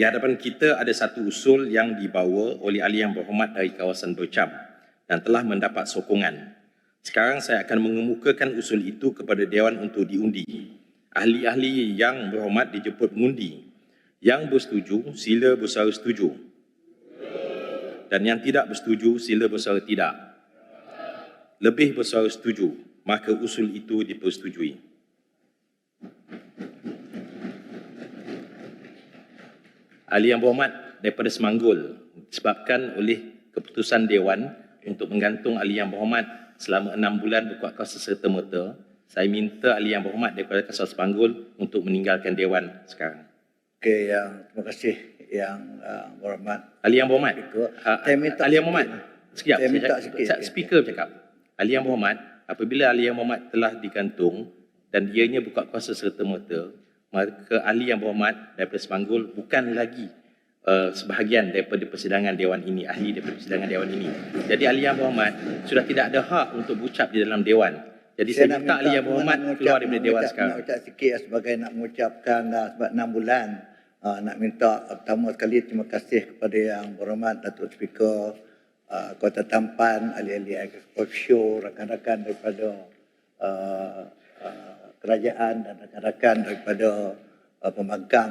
Di hadapan kita ada satu usul yang dibawa oleh ahli yang berhormat dari kawasan Bercam dan telah mendapat sokongan. Sekarang saya akan mengemukakan usul itu kepada Dewan untuk diundi. Ahli-ahli yang berhormat dijemput mengundi. Yang bersetuju, sila bersuara setuju. Dan yang tidak bersetuju, sila bersuara tidak. Lebih bersuara setuju, maka usul itu dipersetujui. Ahli yang berhormat daripada Semanggul disebabkan oleh keputusan Dewan untuk menggantung ahli yang berhormat selama enam bulan berkuat kuasa serta-merta, saya minta ahli yang berhormat daripada Kasar Semanggul untuk meninggalkan Dewan sekarang. Okey, yang terima kasih yang uh, berhormat. Ahli yang berhormat, uh, Saya minta ahli yang berhormat, sekejap, Saya minta sikit, sa- sikit. speaker bercakap. Ahli yang berhormat, apabila ahli yang berhormat telah digantung dan ianya berkuat kuasa serta-merta, maka ahli yang berhormat daripada Semanggul bukan lagi uh, sebahagian daripada persidangan Dewan ini, ahli daripada persidangan Dewan ini. Jadi ahli yang berhormat sudah tidak ada hak untuk berucap di dalam Dewan. Jadi saya, nak minta ahli yang berhormat keluar mengucap- daripada nak Dewan mengucap- sekarang. Nak ucap sikit lah sebagai nak mengucapkan uh, sebab enam bulan. Uh, nak minta pertama sekali terima kasih kepada yang berhormat Datuk Speaker uh, Kota Tampan, ahli-ahli Agriculture Show, rakan-rakan daripada uh, kerajaan dan rakan-rakan daripada uh, pembangkang